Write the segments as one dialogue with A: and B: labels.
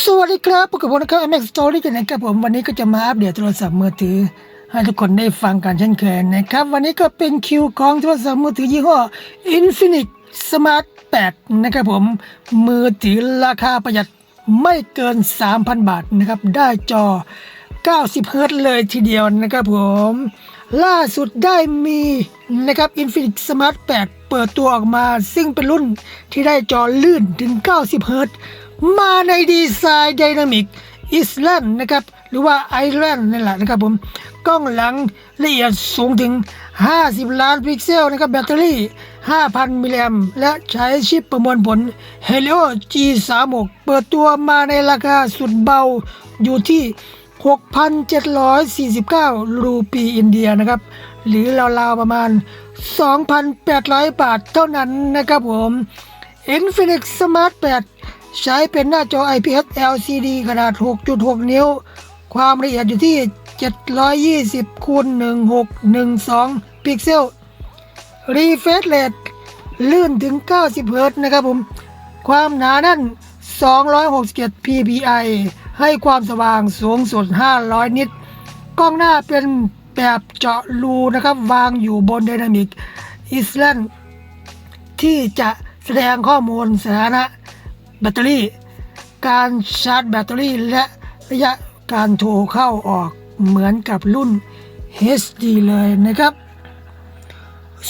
A: สวัสดีครับพบกับผมนะครับ MX Story กันนะครับผมวันนี้ก็จะมาอัปเดตโทรศัพท์มือถือ ให้ทุกคนได้ฟังกันเช่นเคยนะครับวันนี้ก็เป็นคิวของโทรศัพท์มือถือยี่ห้อ Infinix Smart 8 นะครับผมมือถือราคาประหยัดไม่เกิน 3,000 บาทนะครับได้จอ 90 เฮิรตซ์เลยทีเดียวนะครับผมล่าสุดได้มีนะครับ Infinix Smart 8 เปิดตัวออกมา ซึ่งเป็นรุ่นที่ได้จอลื่นถึง 90 เฮิรตซ์ มาในดีไซน์ไดนามิกอิสแลนด์นะครับหรือว่าไอแลนด์นั่นแหละนะครับผมกล้องหลังละเอียดสูงถึง 50 ล้านพิกเซลนะครับแบตเตอรี่ 5,000 มิลลิแอมและใช้ชิปประมวลผล Helio G36 เปิดตัวมาในราคาสุดเบาอยู่ที่ 6,749 รูปีอินเดียนะครับ หรือราวๆประมาณ 2,800 บาทเท่านั้นนะครับผม Infinix Smart 8 ใช้เป็นหน้าจอ IPS LCD ขนาด 6.6 นิ้ว ความละเอียดอยู่ที่ 720คูณ1612 พิกเซล Refresh Rate ลื่นถึง 90เฮิรตซ์นะครับผม ความหนาแน่น 267 ppi ให้ความสว่างสูงสุด 500 นิต กล้องหน้าเป็นแบบเจาะรูนะครับ วางอยู่บนไดนามิกอิสแลนที่จะแสดงข้อมูลสถานะ แบตเตอรี่ การชาร์จแบตเตอรี่และระยะการโทรเข้าออกเหมือนกับรุ่น HD เลยนะครับ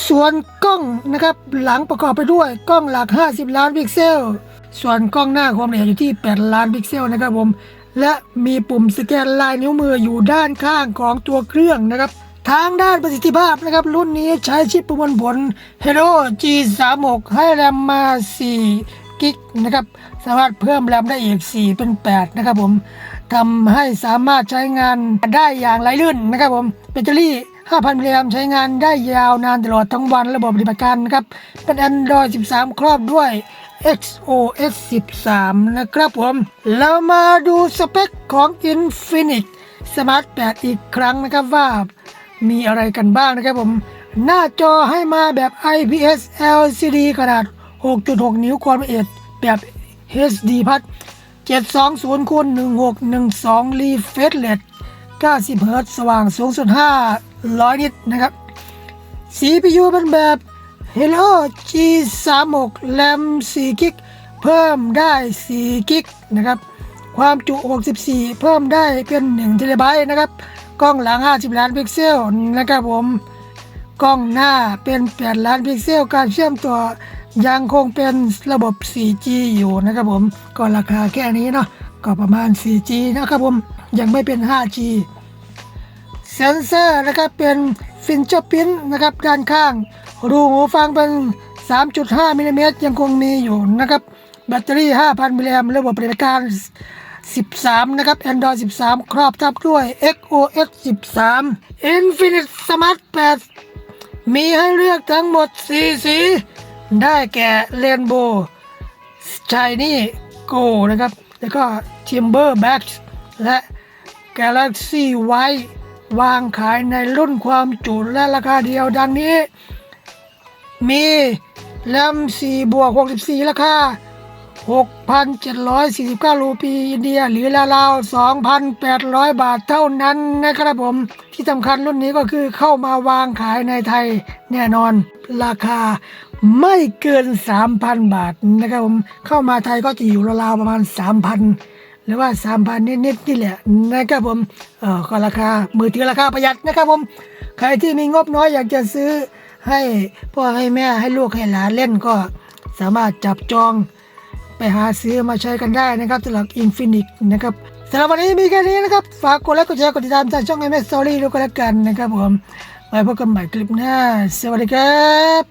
A: ส่วนกล้องนะครับหลังประกอบไปด้วยกล้องหลัก 50 ล้านพิกเซล ส่วนกล้องหน้าความละเอียดอยู่ที่ 8 ล้านพิกเซลนะครับผม และมีปุ่มสแกนลายนิ้วมืออยู่ด้านข้างของตัวเครื่องนะครับทางด้านประสิทธิภาพนะครับ รุ่นนี้ใช้ชิปประมวลผล Helio G36 ให้แรมมา 4 กิกนะครับ สามารถเพิ่มแรมได้อีก 4 เป็น 8 นะครับผมทำให้สามารถใช้งานได้อย่างไรลื่นนะครับผมแบตเตอรี่ 5,000มิลลิแอมใช้งานได้ยาวนานตลอดทั้งวันระบบปฏิบัติการนะครับ เป็น Android 13 ครอบด้วย XOS 13 นะครับผม เรามาดูสเปคของ Infinix Smart 8 อีกครั้งนะครับว่ามีอะไรกันบ้างนะครับผม หน้าจอให้มาแบบ IPS LCD ขนาด 6.6 นิ้วความละเอียดแบบ HD พัด720คูณ1612 refresh rate 90 เฮิรตซ์สว่างสูงสุด 500 นิตนะครับ CPU เป็นแบบ Helio G36 RAM 4กิก เพิ่มได้ 4 กิกนะครับ ความจุ 64 เพิ่มได้เป็น1เทราไบต์นะครับ กล้องหลัง 50 ล้านพิกเซลนะครับผม กล้องหน้าเป็น 8 ล้านพิกเซล การเชื่อมต่อยังคงเป็นระบบ 4G อยู่นะครับผม ก็ราคาแค่นี้เนาะ ก็ประมาณ 4G นะครับผม ยังไม่เป็น 5G เซนเซอร์นะครับเป็นฟินเจอร์พินนะครับด้านข้าง รูหูฟังเป็น 3.5มิลลิเมตรยังคงมีอยู่นะครับ แบตเตอรี่ 5,000 มิลลิแอมป์ระบบปฏิบัติการ 13 นะครับ Android 13 ครอบทับด้วย XOS 13 Infinix Smart 8 มีให้เลือกทั้งหมด4สี ได้แก่เรนโบว์ชายนี่โกนะครับ แล้วก็ Timber Black และ Galaxy White วางขายในรุ่นความจุและราคาเดียวดังนี้ มีแรม4บวก64 ราคา 6,749 รูปีอินเดียหรือราวๆ2,800 บาทเท่านั้นนะครับผม ที่สำคัญรุ่นนี้ก็คือเข้ามาวางขายในไทยแน่นอน ราคาไม่เกิน 3,000 บาทนะครับผม เข้ามาไทยก็จะอยู่ราวๆประมาณ 3,000 หรือว่า 3,000 นิดๆนี่แหละนะครับผมเออก็ราคามือถือราคาประหยัดนะครับผม ใครที่มีงบน้อยอยากจะซื้อให้พ่อให้แม่ให้ลูกให้หลานเล่นก็สามารถจับจอง ไปหาซื้อมาใช้กันได้นะครับสำหรับ Infinix นะครับสำหรับวันนี้มีแค่นี้นะครับ ฝากกดไลค์กดแชร์กดติดตามทางช่อง MS Story ด้วยกันแล้วกันนะครับผมไว้พบกันใหม่คลิปหน้า สวัสดีครับ